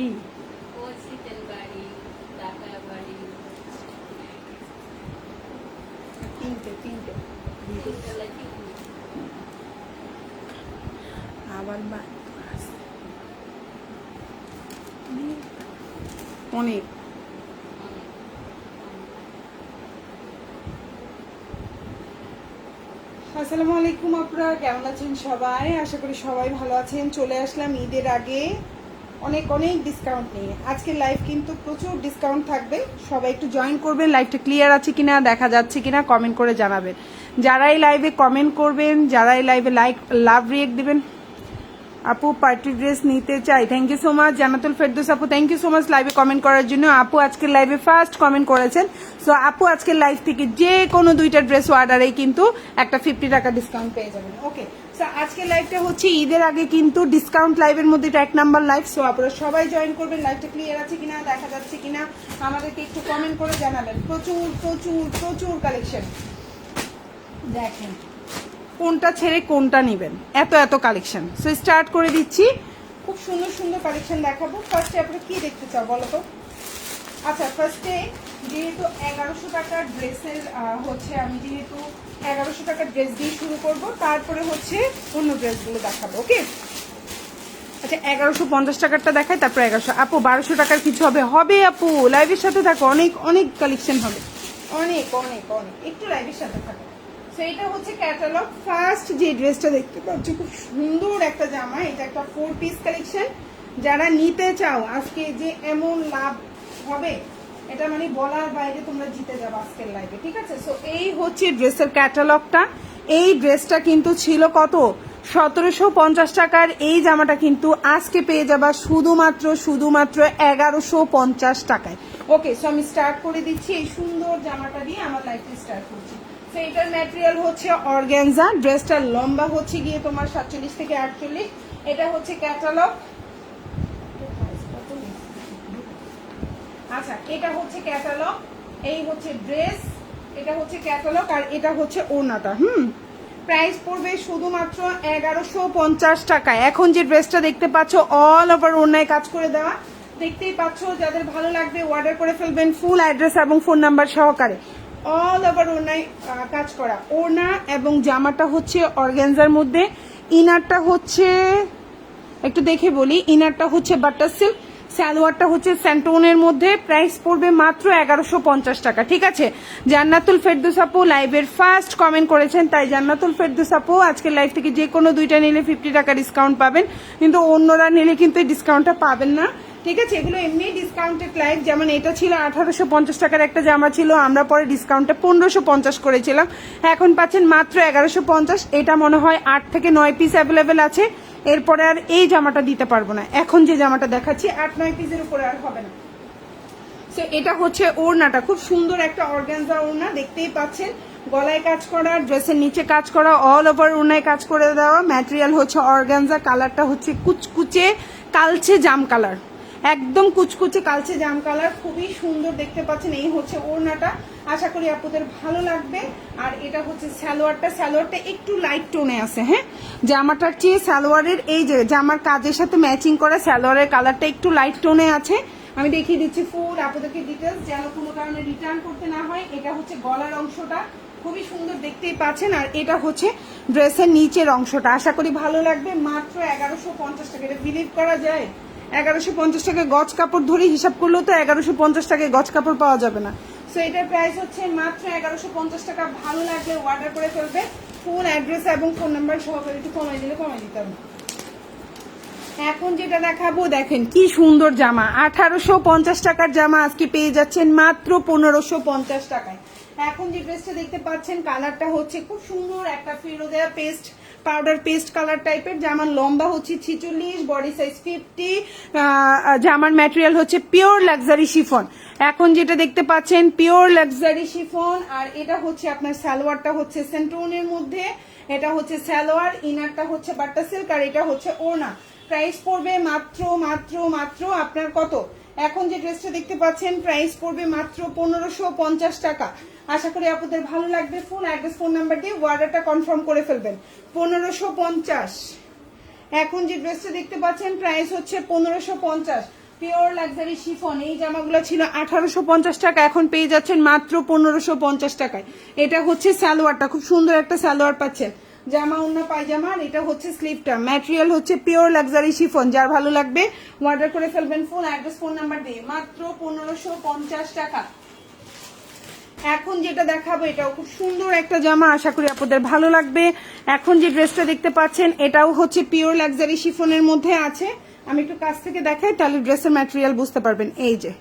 কি? আবার অনেক। আসসালামু আলাইকুম আপনারা কেমন আছেন সবাই? আশা করি সবাই ভালো আছেন। চলে আসলাম ঈদের আগে। অনেক অনেক ডিসকাউন্ট নিয়ে। আজকে লাইভ কিন্তু প্রচুর ডিসকাউন্ট থাকবে। সবাই একটু জয়েন করবেন লাইভটা ক্লিয়ার আছে কিনা, দেখা যাচ্ছে কিনা কমেন্ট করে জানাবেন। যারাই লাইভে কমেন্ট করবেন যারাই লাইভে লাইক লাভ রিয়েক্ট দিবেন আপু পার্টি ড্রেস নিতে চাই। Thank you so much Jannatul Ferdous আপু। থ্যাংক ইউ সো মাচ লাইভে কমেন্ট করার জন্য। আপু আজকের লাইভে ফার্স্ট কমেন্ট করেছেন। সো আপু আজকের লাইভ থেকে যে কোনো দুইটা ড্রেস অর্ডারেই কিন্তু একটা ফিফটি টাকা ডিসকাউন্ট পেয়ে যাবেন। ওকে সো আজকের লাইভটা হচ্ছে ঈদের আগে কিন্তু ডিসকাউন্ট লাইভের মধ্যে এটা এক নাম্বার লাইভ সো আপনারা সবাই জয়েন করবেন। লাইভটা ক্লিয়ার আছে কিনা, দেখা যাচ্ছে কিনা, আমাদেরকে একটু কমেন্ট করে জানাবেন। প্রচুর প্রচুর প্রচুর কালেকশন দেখেন। কোনটা ছেড়ে কোনটা নেবেন। এত এত কালেকশন সো স্টার্ট করে দিচ্ছি। খুব সুন্দর সুন্দর কালেকশন দেখাবো। ফার্স্টে আপনারা কি দেখতে চাও বলো তো? আচ্ছা ফার্স্টে যেহেতু এগারোশো টাকার ড্রেসের হচ্ছে আমি যেহেতু এগারোশো টাকার ড্রেস দিয়ে শুরু করব, তারপরে হচ্ছে অন্য ড্রেসগুলো দেখাবো ওকে আচ্ছা এগারোশো পঞ্চাশ টাকারটা দেখাই, তারপরে এগারোশো। আপু, বারোশো টাকার কিছু হবে? হবে, আপু। লাইভের সাথে থাকো। অনেক অনেক কালেকশন হবে। অনেক অনেক অনেক। একটু লাইভের সাথে থাকো। এটা হচ্ছে ক্যাটালগ ফার্স্ট যে ড্রেসটা দেখতে পাচ্ছ, খুব সুন্দর একটা জামা। এটা একটা ফোর পিস যারা নিতে চাও, আজকে যে এমন লাভ হবে, এটা মানে বলার বাইরে তোমরা জিতে যাবে আজকের লাইভে ঠিক আছে? সো এই হচ্ছে ড্রেসের ক্যাটালগটা এই ড্রেসটা কিন্তু ছিল কত? সতেরোশো পঞ্চাশ টাকার এই জামাটা কিন্তু আজকে পেয়ে যাবা শুধুমাত্র শুধুমাত্র এগারোশো পঞ্চাশ টাকায়। ওকে সো আমি স্টার্ট করে দিচ্ছি এই সুন্দর জামাটা দিয়ে আমার লাইফটা স্টার্ট করছি। এটার ম্যাটেরিয়াল হচ্ছে অর্গ্যানজা ড্রেসটার লম্বা হচ্ছে গিয়ে তোমার সাতচল্লিশ থেকে আটচল্লিশ। এটা হচ্ছে ক্যাটালগ। আচ্ছা এটা হচ্ছে ক্যাটালগ, এই হচ্ছে ড্রেস, এটা হচ্ছে ক্যাটালগ আর এটা হচ্ছে ওড়নাটা, হুম? প্রাইস পড়বে শুধুমাত্র এগারোশো পঞ্চাশ টাকা এখন যে ড্রেসটা দেখতে পাচ্ছ অল ওভার ওড়নায় কাজ করে দেওয়া। দেখতেই পাচ্ছ, যাদের ভালো লাগবে অর্ডার করে ফেলবেন ফুল অ্যাড্রেস এবং ফোন নাম্বার সহকারে। অল ওভার ওড়নায় আহ, কাজ করা। ওড়না এবং জামাটা হচ্ছে অর্গ্যানজার মধ্যে ইনারটা হচ্ছে একটু দেখে বলি ইনারটা হচ্ছে বাটার সিল্ক সালোয়ারটা হচ্ছে স্যান্টোনের মধ্যে প্রাইস পড়বে মাত্র এগারোশো পঞ্চাশ টাকা ঠিক আছে? জান্নাতুল ফেরদুস আপু লাইভের ফার্স্ট কমেন্ট করেছেন তাই জান্নাতুল ফেরদুস আপু আজকের লাইভ থেকে যে কোনো দুইটা নিলে ফিফটি টাকা ডিসকাউন্ট পাবেন কিন্তু অন্যরা নিলে কিন্তু এই ডিসকাউন্টটা পাবেন না। ঠিক আছে, এগুলো এমনি ডিসকাউন্টেড লাইভ যেমন এটা ছিল আঠারোশো পঞ্চাশ টাকার একটা জামা ছিল, আমরা পরে ডিসকাউন্টে পনেরোশো পঞ্চাশ করেছিলাম। এখন পাচ্ছেন মাত্র এগারোশো পঞ্চাশ, এটা মনে হয় আট থেকে নয় পিস অ্যাভেলেবেল আছে, এরপরে আর এই জামাটা দিতে পারব না। এখন যে জামাটা দেখাচ্ছি, আট নয় পিসের উপরে আর হবে না। সো এটা হচ্ছে ওড়নাটা, খুব সুন্দর একটা অর্গানজা ওড়না, দেখতেই পাচ্ছেন। গলায় কাজ করা ড্রেসের নিচে কাজ করা অল ওভার ওড়নায় কাজ করে দেওয়া। ম্যাটেরিয়াল হচ্ছে অর্গানজা কালারটা হচ্ছে কুচকুচে, কালচে জাম কালার একদম কুচকুচে কালচে জাম কালার, খুবই সুন্দর দেখতে পাচ্ছেন। এই হচ্ছে ওড়নাটা। আশা করি আপনাদের ভালো লাগবে। আর এটা হচ্ছে সালোয়ারটা। সালোয়ারটা একটু লাইট টোনে আছে হ্যাঁ? জামাটার চেয়ে সালোয়ারের এই যে জামার কাজের সাথে ম্যাচিং করা সালোয়ারের কালারটা একটু লাইট টোনে আছে। আমি দেখিয়ে দিচ্ছি ফুল আপনাদেরকে ডিটেলস যেন কোনো কারণে রিটার্ন করতে না হয়। এটা হচ্ছে গলার অংশটা। খুবই সুন্দর দেখতেই পাচ্ছেন। আর এটা হচ্ছে ড্রেসের নিচের অংশটা। আশা করি ভালো লাগবে। মাত্র এগারোশো পঞ্চাশ টাকা। এটা বিলিভ করা যায়? এগারোশো পঞ্চাশ টাকা গজ কাপড় ধরে হিসাব করলেও তো এগারোশো পঞ্চাশ টাকায় গজ কাপড় পাওয়া যাবে না। সো এটার প্রাইস হচ্ছে মাত্র এগারোশো পঞ্চাশ টাকা। ভালো লাগলে অর্ডার করে ফেলবে। ফুল অ্যাড্রেস এবং ফোন নাম্বার সহকারে একটু কমাই দিলে কমাই দিতাম। এখন যেটা দেখাবো, দেখেন কি সুন্দর জামা। আঠারোশো পঞ্চাশ টাকার জামা আজকে পেয়ে যাচ্ছেন মাত্র পনেরোশো পঞ্চাশ টাকায়। এখন যে ড্রেসটা দেখতে পাচ্ছেন কালারটা হচ্ছে খুব সুন্দর একটা ফিরোদেয়া পেস্ট পাউডার পেস্ট কালার টাইপের জামার লম্বা হচ্ছে ছিচল্লিশ বডি সাইজ ফিফটি জামার ম্যাটেরিয়াল হচ্ছে পিওর লাক্সারি শিফন এখন যেটা দেখতে পাচ্ছেন পিওর লাক্সারি শিফন আর এটা হচ্ছে আপনার সালোয়ারটা হচ্ছে সেন্টোনের মধ্যে, এটা হচ্ছে সালোয়ার ইনারটা হচ্ছে বাট্টা সিল্ক আর এটা হচ্ছে ওড়না। প্রাইস পড়বে মাত্র মাত্র মাত্র আপনার কত? এখন যে ড্রেসটা দেখতে পাচ্ছেন প্রাইস পড়বে মাত্র পনেরোশো টাকা। আশা করি আপনাদের ভালো লাগবে। ফোন অ্যাড্রেস, ফোন নাম্বার দিয়ে অর্ডারটা কনফার্ম করে ফেলবেন। পনেরোশো পঞ্চাশ। এখন যে ড্রেসটা দেখতে পাচ্ছেন প্রাইস হচ্ছে পনেরোশো পঞ্চাশ। পিওর লাক্সারি শিফন এই জামাগুলো ছিল আঠারোশো পঞ্চাশ টাকা, এখন পেয়ে যাচ্ছেন মাত্র পনেরোশো পঞ্চাশ টাকায়। এটা হচ্ছে সালোয়ারটা, খুব সুন্দর একটা সালোয়ার পাচ্ছেন। জামা অন্য পায়জামা, আর এটা হচ্ছে স্লিপটা ম্যাটেরিয়াল হচ্ছে পিওর লাক্সারি শিফন যার ভালো লাগবে অর্ডার করে ফেলবেন। ফোন, অ্যাড্রেস, ফোন নাম্বার দিয়ে, মাত্র পনেরোশো পঞ্চাশ টাকা। এখন যেটা দেখাবো, এটাও খুব সুন্দর একটা জামা, আশা করি আপনাদের ভালো লাগবে। এখন যে ড্রেসটা দেখতে পাচ্ছেন, এটাও হচ্ছে পিওর লাক্সারি শিফনের মধ্যে আছে। আমি একটু কাছ থেকে দেখাই, তাহলে ড্রেসের ম্যাটেরিয়াল বুঝতে পারবেন। এই যে,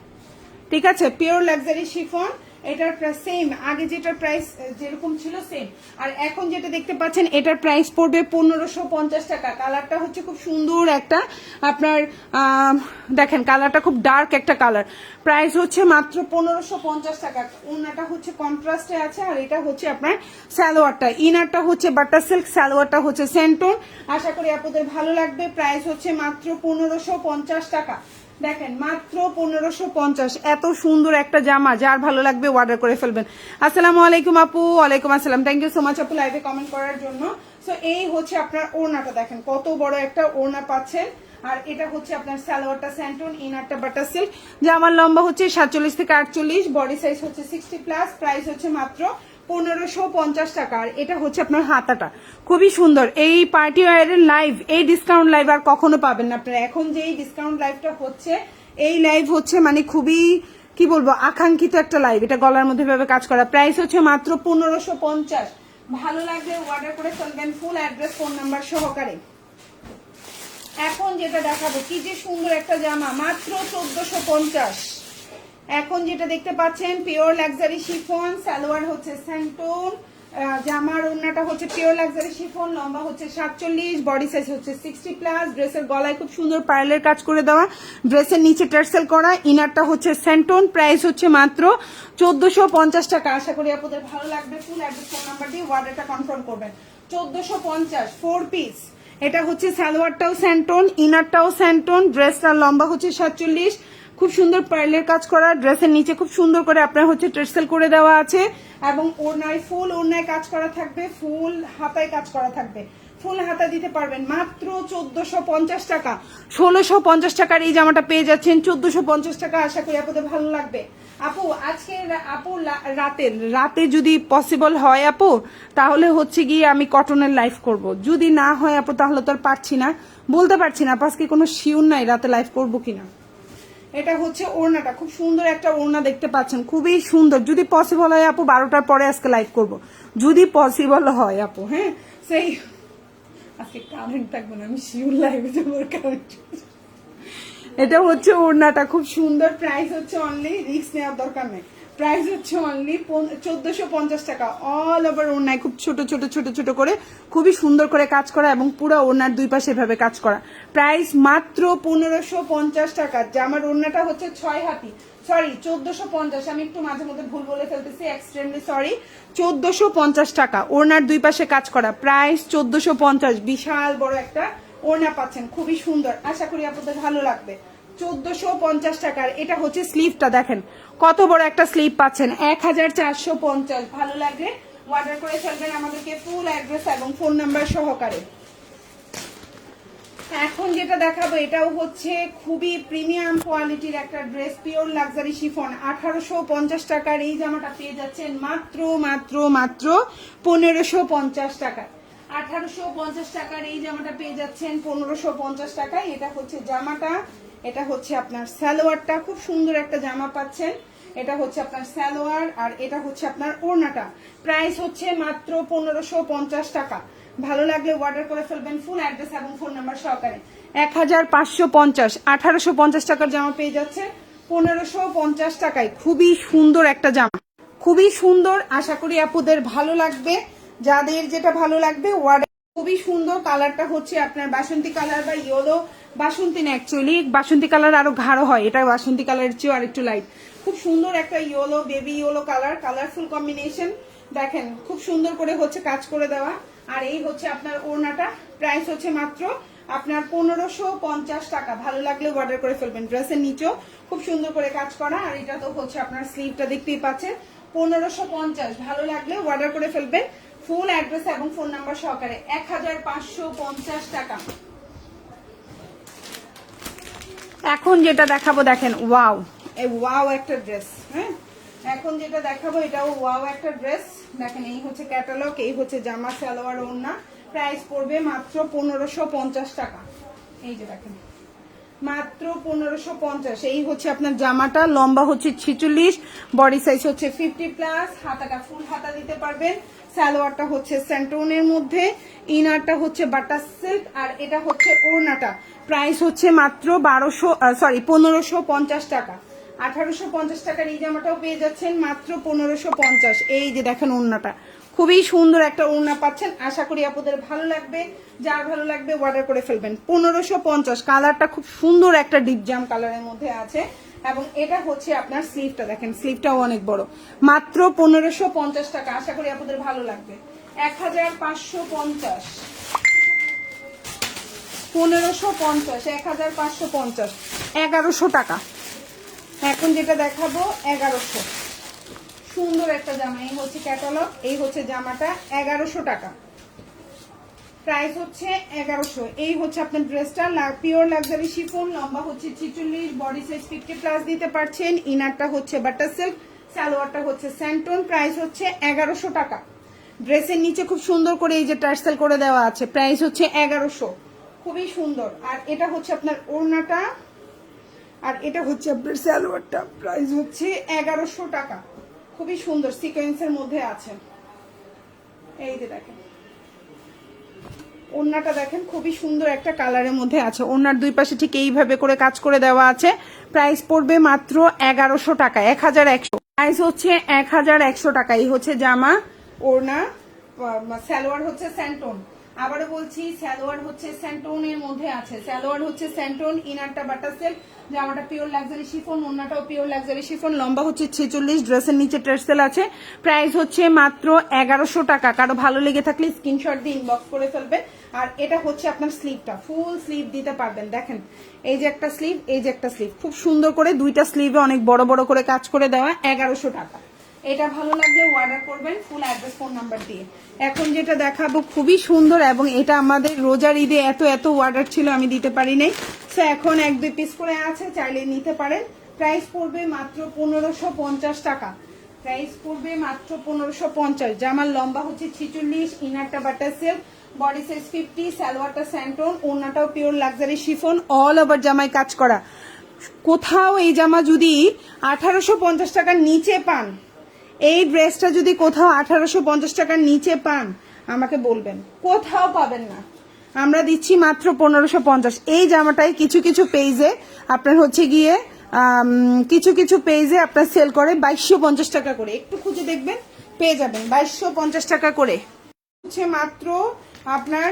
ঠিক আছে পিওর লাক্সারি শিফন এটার সেম আগে যেটার প্রাইস যেরকম ছিল সেম আর এখন যেটা দেখতে পাচ্ছেন, এটার প্রাইস পড়বে পনেরোশো পঞ্চাশ টাকা। কালারটা হচ্ছে খুব সুন্দর একটা, আপনার দেখেন কালারটা খুব ডার্ক একটা কালার প্রাইস হচ্ছে মাত্র পনেরোশো পঞ্চাশ টাকা। ওনাটা হচ্ছে কন্ট্রাস্টে আছে, আর এটা হচ্ছে আপনার সালোয়ারটা। ইনারটা হচ্ছে বাটার সিল্ক সালোয়ারটা হচ্ছে সেন্টন আশা করি আপনাদের ভালো লাগবে। প্রাইস হচ্ছে মাত্র পনেরোশো পঞ্চাশ টাকা। দেখেন, মাত্র পনেরোশো পঞ্চাশ। এত সুন্দর একটা জামা, যার ভালো লাগবে অর্ডার করে ফেলবেন। আসসালামু আলাইকুম আপু, ওয়ালাইকুম আসসালাম। থ্যাংক ইউ সো মাচ আপু লাইভে কমেন্ট করার জন্য। সো এই হচ্ছে আপনার ওড়নাটা দেখেন, কত বড় একটা ওড়না পাচ্ছেন। আর এটা হচ্ছে আপনার সালোয়ারটা স্যান্টন ইনারটা বাটার সিল্ক জামার লম্বা হচ্ছে সাতচল্লিশ থেকে আটচল্লিশ বডি সাইজ হচ্ছে সিক্সটি প্লাস প্রাইস হচ্ছে মাত্র পনেরোশো পঞ্চাশ টাকা, আর এটা হচ্ছে আপনার হাতাটা। খুবই সুন্দর। এই পার্টি ওয়ারের লাইভ এই ডিসকাউন্ট লাইভ আর কখনো পাবেন না আপনারা। এখন যে এই ডিসকাউন্ট লাইভটা হচ্ছে, এই লাইভ হচ্ছে মানে খুবই, কি বলব, আকাঙ্ক্ষিত একটা লাইভ এটা গলার মধ্যে ভাবে কাজ করা। প্রাইস হচ্ছে মাত্র পনেরোশো পঞ্চাশ। ভালো লাগলে অর্ডার করে ফেলবেন ফুল অ্যাড্রেস ফোন নাম্বার সহকারে। এখন যেটা দেখাবো, কি যে সুন্দর একটা জামা, মাত্র চোদ্দশো পঞ্চাশ। এখন যেটা দেখতে পাচ্ছেন পিওর লাক্সারি শিফন সালোয়ার হচ্ছে স্যান্টন জামার ওড়নাটা হচ্ছে পিওর লাক্সারি শিফন লম্বা হচ্ছে সাতচল্লিশ বডি সাইজ হচ্ছে সিক্সটি প্লাস ড্রেসের গলায় খুব সুন্দর পার্লের কাজ করে দেওয়া ড্রেসের নিচে টার্সেল করা ইনারটা হচ্ছে স্যান্টন প্রাইস হচ্ছে মাত্র চোদ্দশো পঞ্চাশ টাকা। আশা করি আপনাদের ভালো লাগবে ফুল অ্যাড্রেস ফোন নাম্বার দিয়ে অর্ডারটা কনফার্ম করবেন। চোদ্দশো পঞ্চাশ ফোর পিস এটা হচ্ছে সালোয়ারটাও স্যান্টন ইনারটাও স্যান্টন ড্রেসটার লম্বা হচ্ছে সাতচল্লিশ খুব সুন্দর পার্লের কাজ করা, ড্রেসের নিচে খুব সুন্দর করে আপনার হচ্ছে ট্রেসেল করে দেওয়া আছে, এবং ওড়নায় ফুল ওড়নায় কাজ করা থাকবে, ফুল হাতায় কাজ করা থাকবে। ফুল হাতা দিতে পারবেন মাত্র চোদ্দশো পঞ্চাশ টাকা। ষোলোশো পঞ্চাশ টাকার এই জামাটা পেয়ে যাচ্ছেন, চোদ্দশো পঞ্চাশ টাকা আশা করি আপনাদের ভালো লাগবে। আপু, আজকে আপু রাতে রাতে যদি পসিবল হয় আপু, তাহলে হচ্ছে গিয়ে আমি কটনের লাইফ করব। যদি না হয় আপু, তাহলে তো আর পারছি না। বলতে পারছি না আজকে কোনো শিওর নাই, রাতে লাইফ করব কিনা। এটা হচ্ছে ওড়নাটা। খুব সুন্দর একটা ওড়না দেখতে পাচ্ছেন। খুবই সুন্দর। যদি পসিবল হয় আপু, বারোটার পরে আজকে লাইভ করব। যদি পসিবল হয় আপু হ্যাঁ? সেই আজকে কারেন্ট থাকব না, আমি শিওর লাইভে যাব এটা হচ্ছে ওড়নাটা। খুব সুন্দর। প্রাইস হচ্ছে অনলি রিক্স নেওয়ার দরকার নেই। প্রাইস হচ্ছে অনলি চোদ্দশো পঞ্চাশ টাকা। অল ওভার ওড়নায় খুব ছোট ছোট ছোট ছোট করে খুবই সুন্দর করে কাজ করা এবং পুরো ওড়নার দুই পাশে এভাবে কাজ করা। প্রাইস মাত্র পনেরোশো পঞ্চাশ টাকা জামার ওড়নাটা হচ্ছে ছয় হাতি। সরি চোদ্দশো পঞ্চাশ। আমি একটু মাঝে মধ্যে ভুল বলে ফেলতেছি এক্সট্রিমলি সরি চোদ্দশো পঞ্চাশ টাকা, ওড়নার দুই পাশে কাজ করা। প্রাইস চোদ্দশো পঞ্চাশ, বিশাল বড় একটা ওড়না পাচ্ছেন, খুবই সুন্দর। আশা করি আপনাদের ভালো লাগবে। চোদ্দশো পঞ্চাশ টাকার। এটা হচ্ছে স্লিভটা দেখেন। কত বড় একটা স্লিভ পাচ্ছেন? এক হাজার চারশো পঞ্চাশ। ভালো লাগলে অর্ডার করে ফেলবেন আমাদেরকে ফুল অ্যাড্রেস এবং ফোন নাম্বার সহকারে। এখন যেটা দেখাবো, এটাও হচ্ছে খুবই প্রিমিয়াম কোয়ালিটির একটা ড্রেস পিওর লাক্সারি শিফন আঠারোশো পঞ্চাশ টাকার এই জামাটা পেয়ে যাচ্ছেন মাত্র মাত্র মাত্র পনেরোশো পঞ্চাশ টাকা আঠারোশো পঞ্চাশ টাকার এই জামাটা পেয়ে যাচ্ছেন পনেরোশো পঞ্চাশ টাকায়। এটা হচ্ছে জামাটা এটা হচ্ছে আপনার সালোয়ারটা, খুব সুন্দর একটা জামা পাচ্ছেন। এটা হচ্ছে আপনার সালোয়ার আর এটা হচ্ছে আপনার ওড়নাটা। প্রাইস হচ্ছে মাত্র পনেরোশো পঞ্চাশ টাকা। ভালো লাগলে অর্ডার করে ফেলবেন ফুল অ্যাড্রেস এবং ফোন নাম্বার সহকারে। এক হাজার পাঁচশো পঞ্চাশ, আঠারোশো পঞ্চাশ টাকার জামা পেয়ে যাচ্ছে। পনেরোশো পঞ্চাশ টাকায় খুবই সুন্দর একটা জামা। খুবই সুন্দর, আশা করি আপুদের ভালো লাগবে। যাদের যেটা ভালো লাগবে অর্ডার খুবই সুন্দর। কালারটা হচ্ছে আপনার বাসন্তী কালার বা ইয়েলো বাসন্তী না অ্যাকচুয়ালি বাসন্তী কালার আরও গাঢ় হয়। এটা বাসন্তী কালারের চেয়েও আর একটু লাইট খুব সুন্দর একটা yellow baby yellow colour colourful combination দেখেন, খুব সুন্দর করে হচ্ছে কাজ করে দেওয়া। আর এই হচ্ছে আপনার ওড়নাটা। প্রাইস হচ্ছে মাত্র আপনার পনেরোশো পঞ্চাশ টাকা। ভালো লাগলে অর্ডার করে ফেলবেন। ড্রেসের নিচেও খুব সুন্দর করে কাজ করা। আর এটা তো হচ্ছে আপনার স্লিভটা দেখতেই পাচ্ছেন। পনেরোশো পঞ্চাশ। ভালো লাগলে অর্ডার করে ফেলবেন। ফুল অ্যাড্রেস এবং ফোন নাম্বার সহকারে। এক হাজার পাঁচশো পঞ্চাশ টাকা। এখন যেটা দেখাবো দেখেন, ওয়াও। ওয়াও একটা ড্রেস হ্যাঁ? এখন যেটা দেখাবো এটাও ওয়াও একটা ড্রেস। দেখেন, এই হচ্ছে ক্যাটালগ, এই হচ্ছে জামা, সালোয়ার, ওড়না। প্রাইস পড়বে মাত্র পনেরোশো পঞ্চাশ টাকা। এই যে দেখেন, মাত্র পনেরোশো পঞ্চাশ। এই হচ্ছে আপনার জামাটা, লম্বা হচ্ছে ছিচল্লিশ বডি সাইজ হচ্ছে ফিফটি প্লাস হাতাটা ফুল হাতা দিতে পারবেন। সালোয়ারটা হচ্ছে স্যান্টোনের মধ্যে, ইনারটা হচ্ছে বাটার সিল্ক, আর এটা হচ্ছে ওড়নাটা। প্রাইস হচ্ছে মাত্র বারোশো সরি পনেরোশো পঞ্চাশ টাকা। আঠারোশো পঞ্চাশ টাকার এই জামাটাও পেয়ে যাচ্ছেন মাত্র পনেরোশো পঞ্চাশ। এই যে দেখেন ওড়নাটা। খুবই সুন্দর একটা ওড়না পাচ্ছেন। আশা করি আপনাদের ভালো লাগবে। যার ভালো লাগবে অর্ডার করে ফেলবেন। পনেরোশো পঞ্চাশ। কালারটা খুব সুন্দর একটা ডিপ জাম কালারের মধ্যে আছে। এবং এটা হচ্ছে আপনার স্লিভটা দেখেন স্লিভটাও অনেক বড়। মাত্র পনেরোশো পঞ্চাশ টাকা। আশা করি আপনাদের ভালো লাগবে। এক হাজার পাঁচশো পঞ্চাশ। পনেরোশো পঞ্চাশ এক হাজার পাঁচশো পঞ্চাশ। এগারোশো টাকা। এখন যেটা দেখাবো, এগারোশো। সুন্দর একটা জামা। এই হচ্ছে ক্যাটালগ এই হচ্ছে জামাটা, এগারোশো টাকা। প্রাইস হচ্ছে এগারোশো। এই হচ্ছে আপনার ড্রেসটা। পিওর লাক্সারি শিফন লম্বা হচ্ছে ছিচল্লিশ বডি সাইজ ফিফটি প্লাস দিতে পারছেন। ইনারটা হচ্ছে বাটার সিল্ক সালোয়ারটা হচ্ছে স্যান্টন প্রাইস হচ্ছে এগারোশো টাকা। ড্রেসের নিচে খুব সুন্দর করে এই যে টার্সেল করে দেওয়া আছে প্রাইস হচ্ছে এগারোশো। খুবই সুন্দর। আর এটা হচ্ছে আপনার ওড়নাটা। আর এটা হচ্ছে আপনার সালোয়ারটা। প্রাইস হচ্ছে এগারোশো টাকা। খুবই সুন্দর সিকোয়েন্সের মধ্যে আছে। এই যে দেখেন। ওড়নাটা দেখেন, খুবই সুন্দর একটা কালারের মধ্যে আছে। ওড়নার দুই পাশে ঠিক এইভাবে করে কাজ করে দেওয়া আছে। প্রাইস পড়বে মাত্র এগারোশো টাকা, এক হাজার একশো। প্রাইস হচ্ছে এক হাজার একশো টাকা। এই হচ্ছে জামা, ওড়না সালোয়ার হচ্ছে স্যান্টন। আবারও বলছি স্যালোয়ার হচ্ছে স্যান্টনের মধ্যে আছে। স্যালোয়ার হচ্ছে স্যান্টন, ইনারটা বাটার সিল্ক, জামাটা পিওর লাক্সারি শিফন ওড়নাটাও পিওর লাক্সারি শিফন লম্বা হচ্ছে ছেচল্লিশ, ড্রেসের নিচে টার্সেল আছে। প্রাইস হচ্ছে মাত্র এগারোশো টাকা। কারও ভালো লেগে থাকলে স্ক্রিনশট দিয়ে ইনবক্স করে ফেলবে। আর এটা হচ্ছে আপনার স্লিভটা ফুল স্লিভ দিতে পারবেন। দেখেন, এই যে একটা স্লিভ এই যে একটা স্লিভ খুব সুন্দর করে দুইটা স্লিভে অনেক বড় বড় করে কাজ করে দেওয়া এগারোশো টাকা। এটা ভালো লাগলে অর্ডার করবেন ফুল অ্যাড্রেস ফোন নাম্বার দিয়ে। এখন যেটা দেখাবো খুবই সুন্দর এবং এটা আমাদের রোজার ঈদে এত এত অর্ডার ছিল, আমি দিতে পারি নাই। সো এখন এক, দুই পিস করে আছে, চাইলে নিতে পারেন। প্রাইস পড়বে মাত্র পনেরোশো পঞ্চাশ টাকা। প্রাইস পড়বে মাত্র পনেরোশো পঞ্চাশ। জামার লম্বা হচ্ছে ছিচল্লিশ ইনারটা butter silk body size fifty সালোয়ারটা স্যান্টন ওড়নাটাও pure luxury chiffon all over জামায় কাজ করা। কোথাও এই জামা যদি আঠারোশো পঞ্চাশ টাকার নিচে পান এই ড্রেসটা যদি কোথাও আঠারোশো পঞ্চাশ টাকার নিচে পান, আমাকে বলবেন। কোথাও পাবেন না। আমরা দিচ্ছি মাত্র পনেরোশো পঞ্চাশ। এই জামাটাই কিছু কিছু পেজে আপনার হচ্ছে গিয়ে কিছু কিছু পেজে আপনার সেল করে বাইশশো পঞ্চাশ টাকা করে। একটু খুঁজে দেখবেন, পেয়ে যাবেন বাইশশো পঞ্চাশ টাকা করে। হচ্ছে মাত্র আপনার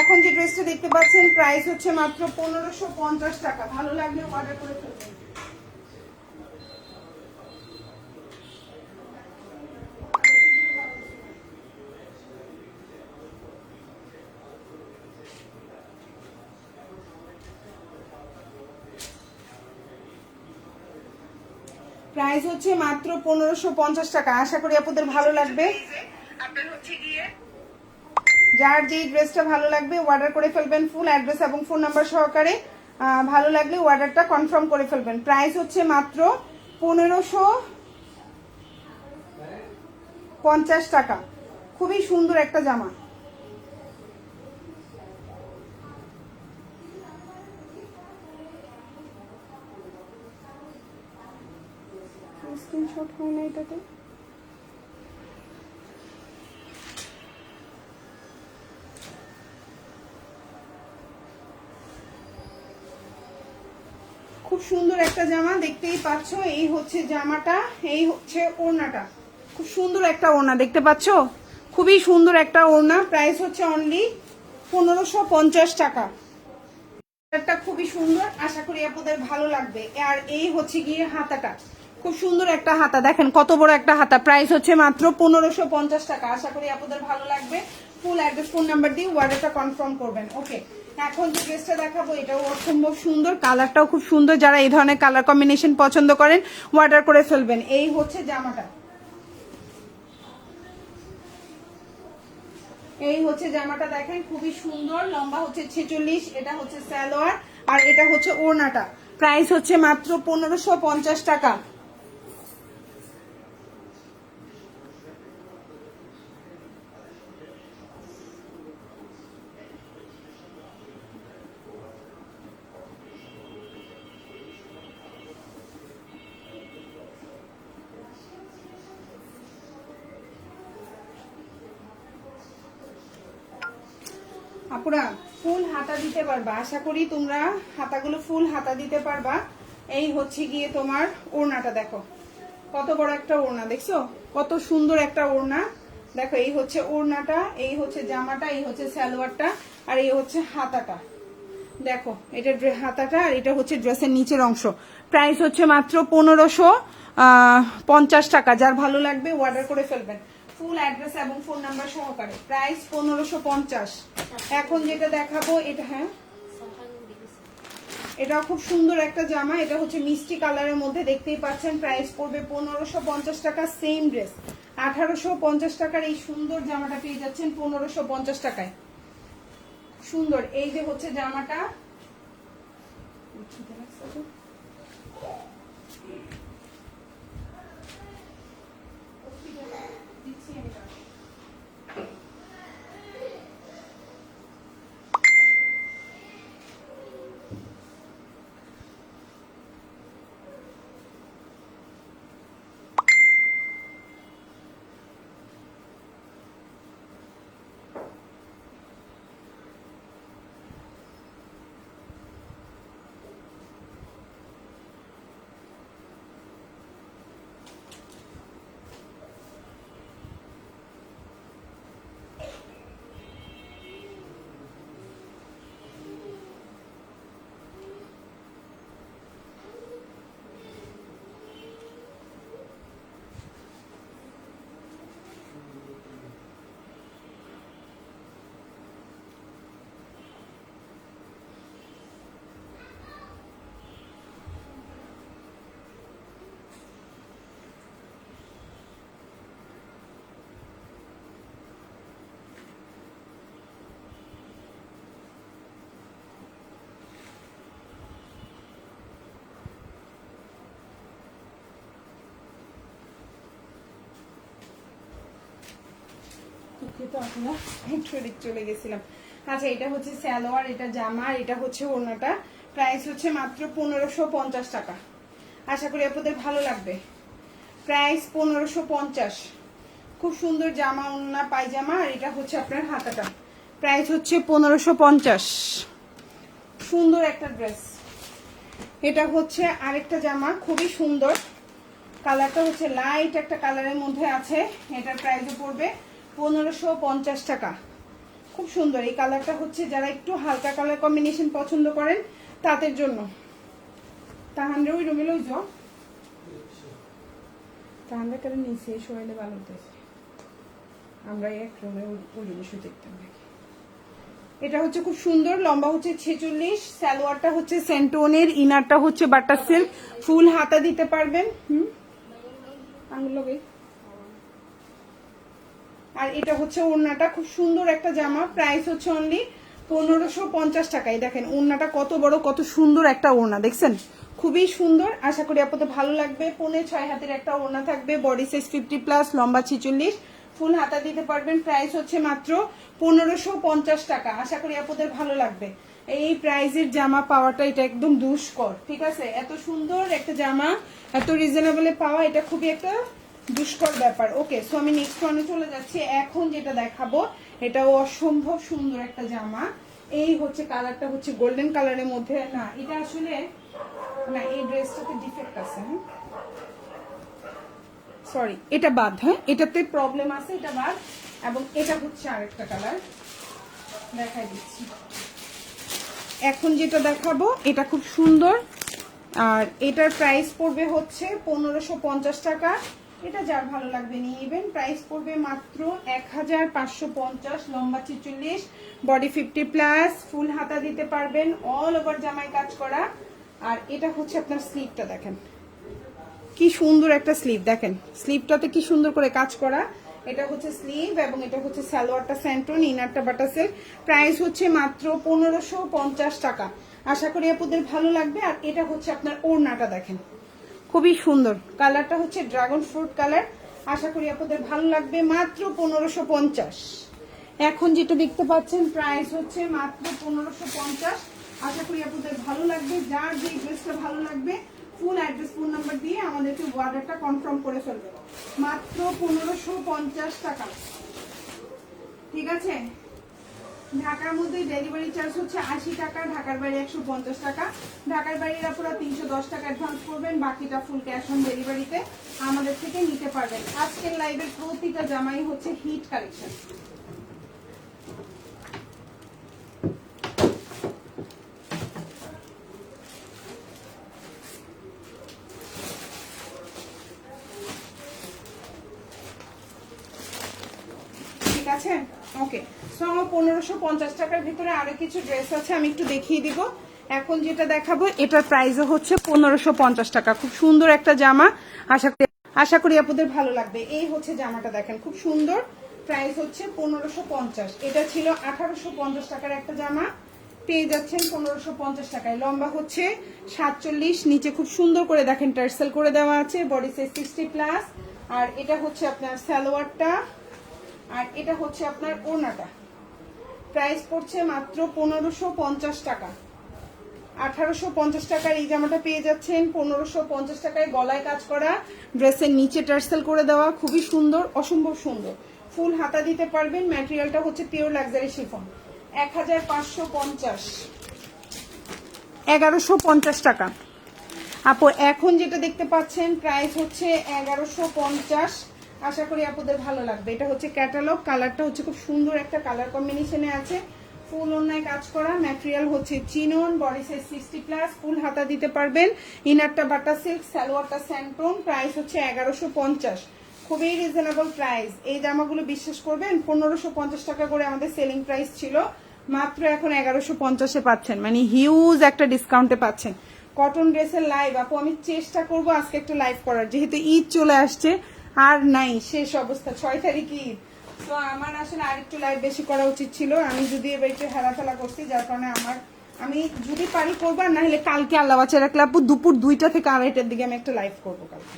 এখন যে ড্রেসটা দেখতে পাচ্ছেন প্রাইস হচ্ছে মাত্র পনেরোশো পঞ্চাশ টাকা। ভালো লাগলে অর্ডার করে ফেলবেন। প্রাইস হচ্ছে মাত্র পনেরোশো পঞ্চাশ টাকা। আশা করি আপনাদের ভালো লাগবে। যার যেই ড্রেসটা ভালো লাগবে অর্ডার করে ফেলবেন ফুল অ্যাড্রেস এবং ফোন নাম্বার সহকারে। ভালো লাগলে অর্ডারটা কনফার্ম করে ফেলবেন। প্রাইস হচ্ছে মাত্র পনেরোশো পঞ্চাশ টাকা। খুবই সুন্দর একটা জামা। স্ক্রিনশট হয় না এটাতে? খুব সুন্দর একটা জামা, দেখতেই পাচ্ছ, এই হচ্ছে জামাটা, এই হচ্ছে ওড়নাটা। খুব সুন্দর একটা ওড়না, দেখতে পাচ্ছ? খুবই সুন্দর একটা ওড়না প্রাইস হচ্ছে অনলি পনেরোশো পঞ্চাশ টাকা। খুবই সুন্দর, আশা করি আপনাদের ভালো লাগবে। আর এই হচ্ছে গিয়ে হাতাটা। খুব সুন্দর একটা হাতা। দেখেন কত বড় একটা হাতা। প্রাইস হচ্ছে মাত্র পনেরোশো পঞ্চাশ টাকা। আশা করি আপনাদের ভালো লাগবে। ফুল অ্যাড্রেস ফোন নাম্বার দিয়ে অর্ডারটা কনফার্ম করবেন। ওকে এখন যে ড্রেসটা দেখাবো, এটাও অসম্ভব সুন্দর। কালারটাও খুব সুন্দর। যারা এই ধরনের কালার কম্বিনেশন পছন্দ করেন অর্ডার করে ফেলবেন। এই হচ্ছে জামাটা। এই হচ্ছে জামাটা দেখেন, খুবই সুন্দর। লম্বা হচ্ছে ছেচল্লিশ, এটা হচ্ছে স্যালোয়ার আর এটা হচ্ছে ওড়নাটা। প্রাইস হচ্ছে মাত্র পনেরোশো টাকা। আপুরা, ফুল হাতা দিতে পারবা। আশা করি তোমরা হাতাগুলো ফুল হাতা দিতে পারবা। এই হচ্ছে গিয়ে তোমার ওড়নাটা, দেখো। কত বড় একটা ওড়না, দেখছ? কত সুন্দর একটা ওড়না। দেখো, এই হচ্ছে ওড়নাটা, এই হচ্ছে জামাটা, এই হচ্ছে সালোয়ারটা, আর এই হচ্ছে হাতাটা। দেখো, এটা হাতাটা আর এটা হচ্ছে ড্রেসের নিচের অংশ। প্রাইস হচ্ছে মাত্র পনেরোশো পঞ্চাশ টাকা। যার ভালো লাগবে অর্ডার করে ফেলবেন। ফুল অ্যাড্রেস এবং ফোন নাম্বার সহকারে। প্রাইস পনেরোশো পঞ্চাশ। এখন যেটা দেখাবো, এটা হ্যাঁ। এটা খুব সুন্দর একটা জামা, এটা হচ্ছে মিষ্টি কালারের মধ্যে, দেখতেই পাচ্ছেন প্রাইস পড়বে পনেরোশো পঞ্চাশ টাকা সেম ড্রেস আঠারোশো পঞ্চাশ টাকার এই সুন্দর জামাটা পেয়ে যাচ্ছেন, পনেরোশো পঞ্চাশ টাকায়। সুন্দর, এই যে হচ্ছে জামাটা। চলে গেছিলাম। আচ্ছা এটা হচ্ছে স্যালোয়ার এটা জামা এটা হচ্ছে ওড়নাটা। প্রাইস হচ্ছে মাত্র পনেরোশো পঞ্চাশ টাকা। আশা করি আপনাদের ভালো লাগবে। প্রাইস পনেরোশো পঞ্চাশ। খুব সুন্দর জামা, ওড়না, পায়জামা, আর এটা হচ্ছে আপনার হাতাটা। প্রাইস হচ্ছে পনেরোশো পঞ্চাশ। সুন্দর একটা ড্রেস। এটা হচ্ছে আরেকটা জামা, খুবই সুন্দর। কালারটা হচ্ছে লাইট, একটা কালারের মধ্যে আছে। এটার প্রাইসও পড়বে পনেরোশো পঞ্চাশ টাকা। খুব সুন্দর। এই কালারটা হচ্ছে যারা একটু হালকা কালার কম্বিনেশন পছন্দ করেন, তাদের জন্য। তাহান্ডে ওই রুমে লইজ তাহান্ডে কারে নিচে শোয়াইলে ভালো হতেছে আমরা এক রুমে ওই রুমে দেখতাম এটা হচ্ছে খুব সুন্দর, লম্বা হচ্ছে ছেচল্লিশ, সালোয়ারটা হচ্ছে সেন্টোনের, ইনারটা হচ্ছে বাটার সিল্ক। ফুল হাতা দিতে পারবেন, হুম? আঙুল আর এটা হচ্ছে ওড়নাটা। খুব সুন্দর একটা জামা। প্রাইস হচ্ছে অনলি পনেরোশো পঞ্চাশ টাকায় দেখেন, ওড়নাটা কত বড়, কত সুন্দর একটা ওড়না। দেখছেন? খুবই সুন্দর। আশা করি আপনাদের ভালো লাগবে। পনে ছয় হাতের একটা ওড়না থাকবে। বডি সাইজ ফিফটি প্লাস লম্বা ছিচল্লিশ। ফুল হাতা দিতে পারবেন। প্রাইস হচ্ছে মাত্র পনেরোশো পঞ্চাশ টাকা। আশা করি আপনাদের ভালো লাগবে। এই প্রাইজের জামা পাওয়াটা এটা একদম দুষ্কর। ঠিক আছে? এত সুন্দর একটা জামা, এত রিজনেবলে পাওয়া, এটা খুবই একটা দুষ্কর ব্যাপার। ওকে সো আমি নেক্সট ওয়ানে চলে যাচ্ছি। এখন যেটা দেখাবো এটাও অসম্ভব সুন্দর একটা জামা। এই হচ্ছে কালারটা হচ্ছে গোল্ডেন কালারের মধ্যে। না, এটা আসলে, না, এই ড্রেসটাতে ডিফেক্ট আছে হ্যাঁ সরি এটা বাদ হ্যাঁ? এটাতে প্রবলেম আছে, এটা বাদ। এবং এটা হচ্ছে আরেকটা কালার দেখাই দিচ্ছি। এখন যেটা দেখাবো, এটা খুব সুন্দর। আর এটার প্রাইস পড়বে হচ্ছে পনেরোশো টাকা। এটা যার ভালো লাগবে নিয়ে নেবেন। প্রাইস পড়বে মাত্র এক হাজার পাঁচশো পঞ্চাশ, লম্বা ছিচল্লিশ বডি ফিফটি প্লাস ফুল হাতা দিতে পারবেন অল ওভার জামায় কাজ করা। আর এটা হচ্ছে আপনার স্লিপটা দেখেন। কি সুন্দর একটা স্লিভ দেখেন। স্লিভটাতে কি সুন্দর করে কাজ করা। এটা হচ্ছে স্লিভ এবং এটা হচ্ছে সালোয়ারটা সেন্টন ইনারটা বাটাসেল প্রাইস হচ্ছে মাত্র পনেরোশো টাকা। আশা করি আপুদের ভালো লাগবে। আর এটা হচ্ছে আপনার ওড়নাটা দেখেন। খুবই সুন্দর। কালারটা হচ্ছে ড্রাগন ফ্রুট কালার। আশা করি আপনাদের ভালো লাগবে। মাত্র পনেরোশো পঞ্চাশ। এখন যেটা দেখতে পাচ্ছেন প্রাইস হচ্ছে মাত্র পনেরোশো পঞ্চাশ। আশা করি আপনাদের ভালো লাগবে। যার যে ড্রেসটা ভালো লাগবে ফুল অ্যাড্রেস ফোন নাম্বার দিয়ে আমাদেরকে অর্ডারটা কনফার্ম করে ফেলবে। মাত্র পনেরোশো পঞ্চাশ টাকা। ঠিক আছে? ঢাকার মধ্যে ডেলিভারি চার্জ হচ্ছে আশি টাকা, ঢাকার বাইরে একশো পঞ্চাশ টাকা। ঢাকার বাইরে আপনারা তিনশো দশ টাকা অ্যাডভান্স করবেন, বাকিটা ফুল ক্যাশ অন ডেলিভারিতে আমাদের থেকে নিতে পারবেন। আজকের লাইভের প্রতিটা জামাই হচ্ছে হিট কালেকশন ঠিক আছে? ওকে সো আমার পনেরোশো পঞ্চাশ টাকার ভিতরে আরও কিছু ড্রেস আছে, আমি একটু দেখিয়ে দিব। এখন যেটা দেখাবো, এটার প্রাইসও হচ্ছে পনেরোশো পঞ্চাশ টাকা। খুব সুন্দর একটা জামা। আশা করি আশা করি আপনাদের ভালো লাগবে। এই হচ্ছে জামাটা দেখেন, খুব সুন্দর। প্রাইস হচ্ছে পনেরোশো পঞ্চাশ। এটা ছিল আঠারোশো পঞ্চাশ টাকার একটা জামা। পেয়ে যাচ্ছেন পনেরোশো পঞ্চাশ টাকায়। লম্বা হচ্ছে সাতচল্লিশ, নিচে খুব সুন্দর করে দেখেন, টার্সেল করে দেওয়া আছে বডি সাইজ সিক্সটি প্লাস আর এটা হচ্ছে আপনার সালোয়ারটা। আর এটা হচ্ছে আপনার ওনাটা প্রাইস পড়ছে মাত্র পনেরোশো পঞ্চাশ টাকা। আঠারোশো পঞ্চাশ টাকার এই জামাটা পেয়ে যাচ্ছেন। পনেরোশো পঞ্চাশ টাকায় গলায় কাজ করা ড্রেসের নিচে টার্সেল করে দেওয়া, খুবই সুন্দর, অসম্ভব সুন্দর। ফুল হাতা দিতে পারবেন ম্যাটেরিয়ালটা হচ্ছে পিওর লাক্সারি শিফন এক হাজার পাঁচশো পঞ্চাশ। এগারোশো পঞ্চাশ টাকা। আপু, এখন যেটা দেখতে পাচ্ছেন প্রাইস হচ্ছে এগারোশো পঞ্চাশ। আশা করি আপুদের ভালো লাগবে। এটা হচ্ছে ক্যাটালগ কালারটা হচ্ছে খুব সুন্দর একটা কালার কম্বিনেশনে আছে। ফুল অন্যায় কাজ করা ম্যাটেরিয়াল হচ্ছে chinon body size sixty plus full হাতা দিতে পারবেন। ইনারটা বাটা সিল্ক স্যালোয়ারটা স্যান্টোন প্রাইস হচ্ছে এগারোশো পঞ্চাশ। খুবই রিজনেবল প্রাইস এই জামাগুলো বিশ্বাস করবেন, পনেরোশো পঞ্চাশ টাকা করে আমাদের সেলিং প্রাইস ছিল। মাত্র এখন এগারোশো পঞ্চাশে পাচ্ছেন মানে হিউজ একটা ডিসকাউন্টে পাচ্ছেন। কটন ড্রেসের লাইভ আপু, আমি চেষ্টা করব আজকে একটা লাইভ করার। যেহেতু ঈদ চলে আসছে আর নাই, শেষ অবস্থা, ছয় তারিখ ঈদ। তো আমার আসলে আরেকটু লাইভ বেশি করা উচিত ছিল। আমি যদি এবার একটু হেলাফেলা করছি, যার কারণে আমার, আমি যদি পারি করব, আর না হলে কালকে আল্লাহ বাচ্চা রাখলে আপু, দুপুর দুইটা থেকে আড়াইটার দিকে আমি একটা লাইভ করব কালকে।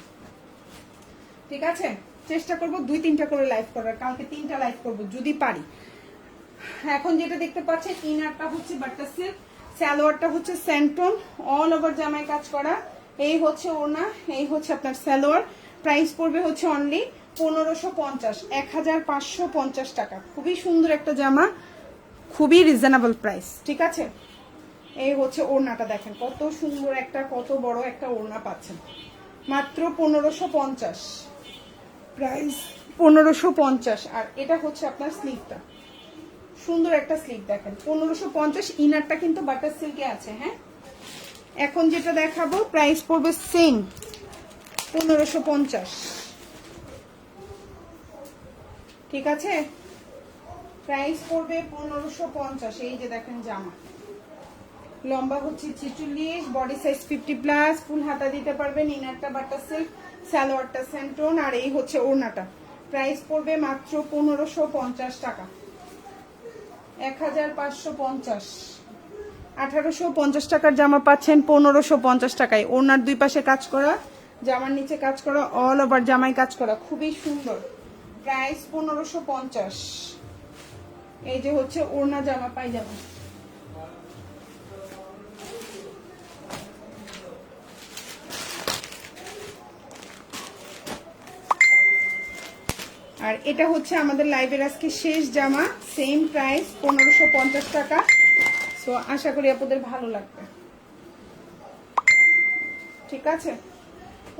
ঠিক আছে? চেষ্টা করব দুই তিনটা করে লাইভ করার। কালকে তিনটা লাইভ করব, যদি পারি। এখন যেটা দেখতে পাচ্ছেন ইনারটা হচ্ছে বাট্টা সিল্ক সালোয়ারটা হচ্ছে স্যান্টন অল ওভার জামায় কাজ করা। এই হচ্ছে ওনা এই হচ্ছে আপনার সালোয়ার প্রাইস পড়বে হচ্ছে অনলি পনেরোশো পঞ্চাশ এক হাজার পাঁচশো পঞ্চাশ টাকা। খুবই সুন্দর একটা জামা, খুবই রিজনেবল প্রাইস ঠিক আছে? এই হচ্ছে ওড়নাটা দেখেন, কত সুন্দর একটা, কত বড় একটা ওড়না পাচ্ছেন। মাত্র পনেরোশো পঞ্চাশ। প্রাইস পনেরোশো পঞ্চাশ, আর এটা হচ্ছে আপনার স্লিভটা সুন্দর একটা স্লিভ দেখেন, পনেরোশো পঞ্চাশ ইনারটা কিন্তু বাটার সিল্কে আছে হ্যাঁ? এখন যেটা দেখাবো প্রাইস পড়বে সেম পনেরোশো পঞ্চাশ। ঠিক আছে? প্রাইস পড়বে পনেরোশো পঞ্চাশ, এই যে দেখেন জামা। লম্বা হচ্ছে ছিচল্লিশ body size fifty plus full হাতা দিতে পারবেন ইনারটা বাটার সিল্ক সালোয়ারটা সেন্টন আর এই হচ্ছে ওড়নাটা। প্রাইস পড়বে মাত্র পনেরোশো পঞ্চাশ টাকা। এক হাজার পাঁচশো পঞ্চাশ। আঠারোশো পঞ্চাশ টাকার জামা পাচ্ছেন পনেরোশো পঞ্চাশ টাকায়। ওনার দুই পাশে কাজ করা জামার নিচে কাজ করা অল ওভার জামাই কাজ করা, খুবই সুন্দর। প্রাইস পনেরোশো পঞ্চাশ। এই যে হচ্ছে ওড়না জামা পাইজামা আর এটা হচ্ছে আমাদের লাইভের আজকে শেষ জামা সেম প্রাইস পনেরোশো পঞ্চাশ টাকা। সো আশা করি আপনাদের ভালো লাগবে। ঠিক আছে?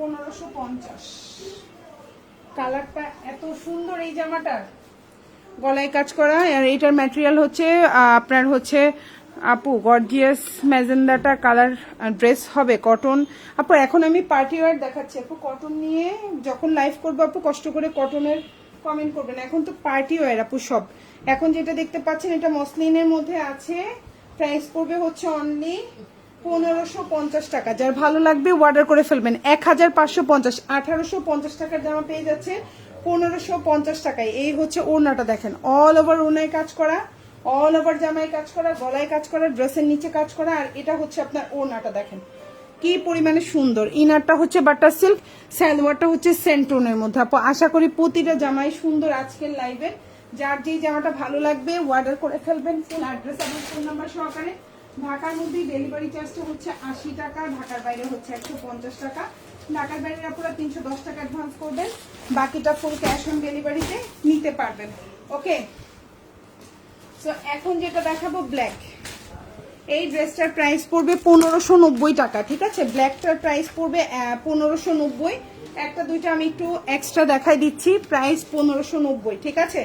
পনেরোশো পঞ্চাশ। কালারটা এত সুন্দর এই জামাটার। গলায় কাজ করা, আর এটার ম্যাটেরিয়াল হচ্ছে আপনার হচ্ছে, আপু গর্জিয়াস ম্যাজেন্ডাটা কালার ড্রেস হবে কটন আপু, এখন আমি পার্টি ওয়ার দেখাচ্ছি, আপু কটন নিয়ে যখন লাইভ করব, আপু, কষ্ট করে কটনের কমেন্ট করবেন। এখন তো পার্টি ওয়ার আপু, সব। এখন যেটা দেখতে পাচ্ছেন, এটা মসলিনের মধ্যে আছে। প্রাইস পড়বে হচ্ছে অনলি পনেরোশো পঞ্চাশ টাকা। যার ভালো লাগবে অর্ডার করে ফেলবেন। এক হাজার পাঁচশো পঞ্চাশ, আঠারোশো পঞ্চাশ টাকার জামা পেয়ে যাচ্ছে পনেরোশো পঞ্চাশ টাকায়। এই হচ্ছে ওড়নাটা দেখেন। অল ওভার ওড়নায় কাজ করা অল ওভার জামায় কাজ করা, গলায় কাজ করা ড্রেসের নিচে কাজ করা, আর এটা হচ্ছে আপনার ওড়নাটা দেখেন। কি পরিমাণে সুন্দর। ইনারটা হচ্ছে বাটার সিল্ক স্যালোয়ারটা হচ্ছে সেন্ট্রনের মধ্যে। আপু, আশা করি প্রতিটা জামাই সুন্দর আজকের লাইভে যার যেই জামাটা ভালো লাগবে অর্ডার করে ফেলবেন। ফুল অ্যাড্রেস এবং ফোন নাম্বার সহকারে। ঢাকার মধ্যে ডেলিভারি চার্জটা হচ্ছে আশি টাকা, ঢাকার বাইরে হচ্ছে একশো পঞ্চাশ টাকা। ঢাকার বাইরে আপনারা তিনশো দশ টাকা অ্যাডভান্স করবেন। বাকিটা ফুল ক্যাশ অন ডেলিভারিতে নিতে পারবেন। ওকে সো এখন যেটা দেখাবো ব্ল্যাক এই ড্রেসটার প্রাইস পড়বে পনেরোশো নব্বই টাকা, ঠিক আছে? ব্ল্যাকটার প্রাইস পড়বে পনেরোশো নব্বই। একটা দুইটা আমি একটু এক্সট্রা দেখাই দিচ্ছি। প্রাইস পনেরোশো নব্বই, ঠিক আছে?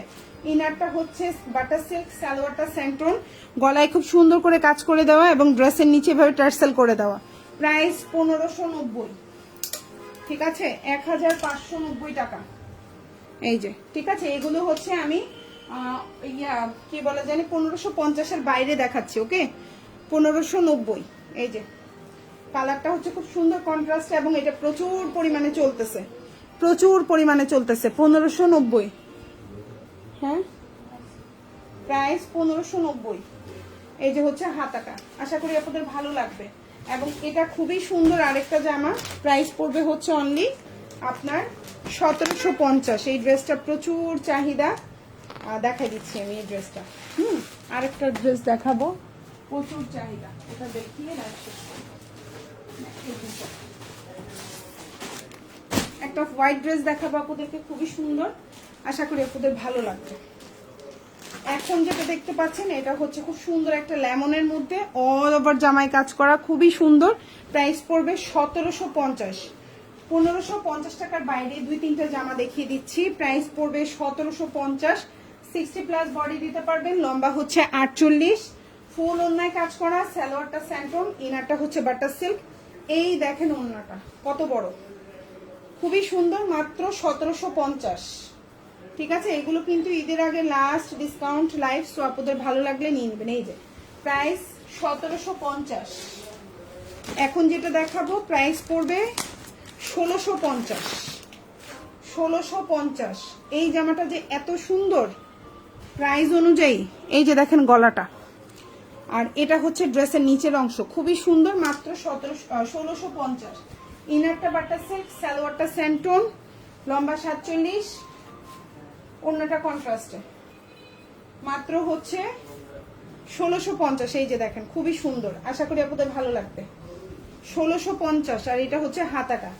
ইনারটা হচ্ছে বাটার সিল্ক সালোয়ারটা সেন্ট্রন গলায় খুব সুন্দর করে কাজ করে দেওয়া এবং ড্রেসের নিচে এভাবে টার্সেল করে দেওয়া। প্রাইস পনেরোশো নব্বই। ঠিক আছে? এক হাজার পাঁচশো নব্বই টাকা। এই যে, ঠিক আছে? এগুলো হচ্ছে আমি ইয়া, কি বলা জানি? পনেরোশো পঞ্চাশের বাইরে দেখাচ্ছি, ওকে? পনেরোশো নব্বই। এই যে, কালারটা হচ্ছে খুব সুন্দর কন্ট্রাস্ট এবং এটা প্রচুর পরিমাণে চলতেছে। প্রচুর পরিমাণে চলতেছে, পনেরোশো নব্বই। হ্যাঁ? প্রাইস পনেরোশো নব্বই। এই যে হচ্ছে হাতাটা। আশা করি আপনাদের ভালো লাগবে। এবং এটা খুবই সুন্দর আরেকটা জামা। প্রাইস পড়বে হচ্ছে অনলি আপনার সতেরোশো পঞ্চাশ। এই ড্রেসটা প্রচুর চাহিদা। দেখাই দিচ্ছি আমি এই ড্রেসটা। হুম, আরেকটা ড্রেস দেখাবো। প্রচুর চাহিদা। এটা দেখিয়ে রাখছি। একটা হোয়াইট ড্রেস দেখাবো আপনাদেরকে। খুবই সুন্দর। আশা করি আপনাদের ভালো লাগবে। এখন যেটা দেখতে পাচ্ছেন, এটা হচ্ছে খুব সুন্দর একটা লেমনের মধ্যে অল ওভার জামায় কাজ করা, খুবই সুন্দর। প্রাইস পড়বে সতেরোশো পঞ্চাশ। পনেরোশো পঞ্চাশ টাকার বাইরে দুই, তিনটা জামা দেখিয়ে দিচ্ছি। প্রাইস পড়বে সতেরোশো পঞ্চাশ। সিক্সটি প্লাস বডি দিতে পারবেন, লম্বা হচ্ছে আটচল্লিশ। ফুল অন্যায় কাজ করা স্যালোয়ারটা স্যান্টন ইনারটা হচ্ছে বাটার সিল্ক এই দেখেন অন্যটা কত বড়। খুবই সুন্দর, মাত্র সতেরোশো পঞ্চাশ। ঠিক আছে? এগুলো কিন্তু ঈদের আগে লাস্ট ডিসকাউন্ট লাইভ সো আপনাদের ভালো লাগলে নিয়ে নেবেন। এই যে প্রাইস সতেরোশো পঞ্চাশ। এখন যেটা দেখাবো প্রাইস পড়বে ষোলোশো পঞ্চাশ। ষোলোশো পঞ্চাশ। এই জামাটা যে এত সুন্দর প্রাইস অনুযায়ী, এই যে দেখেন গলাটা। আর এটা হচ্ছে ড্রেসের নিচের অংশ। খুবই সুন্দর, মাত্র সতেরো ষোলোশো পঞ্চাশ। ইনারটা বাটা সিল্ক সালোয়ারটা স্যান্টন লম্বা সাতচল্লিশ। অন্যটা কন্ট্রাস্টে মাত্র হচ্ছে ষোলোশো পঞ্চাশ, এই যে দেখেন, খুবই সুন্দর। আশা করি আপনাদের ভালো লাগবে। ষোলোশো পঞ্চাশ, আর এটা হচ্ছে হাতাটা।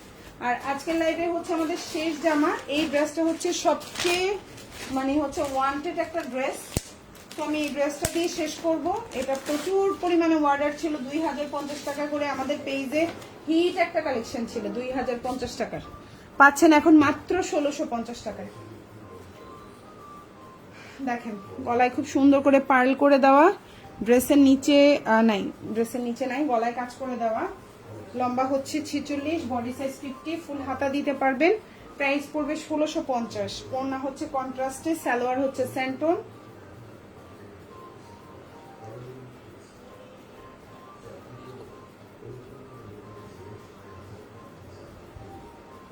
আর আজকের লাইভে হচ্ছে আমাদের শেষ জামা। এই ড্রেসটা হচ্ছে সবচেয়ে মানে হচ্ছে ওয়ান্টেড একটা ড্রেস তো আমি এই ড্রেসটা দিয়ে শেষ করব। এটা প্রচুর পরিমাণে অর্ডার ছিল, দুই হাজার পঞ্চাশ টাকা করে আমাদের পেজে হিট একটা কালেকশন ছিল, দুই হাজার পঞ্চাশ টাকার। পাচ্ছেন এখন মাত্র ষোলোশো পঞ্চাশ টাকায়। দেখেন, গলায় খুব সুন্দর করে পার্ল করে দেওয়া, ড্রেসের নিচে নাই, ড্রেসের নিচে নাই, গলায় কাজ করে দেওয়া। লম্বা হচ্ছে ছিচল্লিশ বডি সাইজ ফিফটি ফুল হাতা দিতে পারবেন। প্রাইস পড়বে ষোলোশো পঞ্চাশ। ওড়না হচ্ছে কন্ট্রাস্টে সালোয়ার হচ্ছে স্যান্টন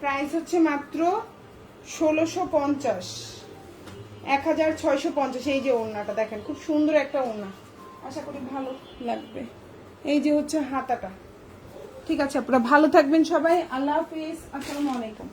প্রাইস হচ্ছে মাত্র ষোলোশো পঞ্চাশ। এক হাজার ছয়শো পঞ্চাশ, এই যে ওড়নাটা দেখেন, খুব সুন্দর একটা ওড়না। আশা করি ভালো লাগবে। এই যে হচ্ছে হাতাটা। ঠিক আছে, আপনারা ভালো থাকবেন সবাই। আল্লাহ হাফিজ। আসসালামু আলাইকুম।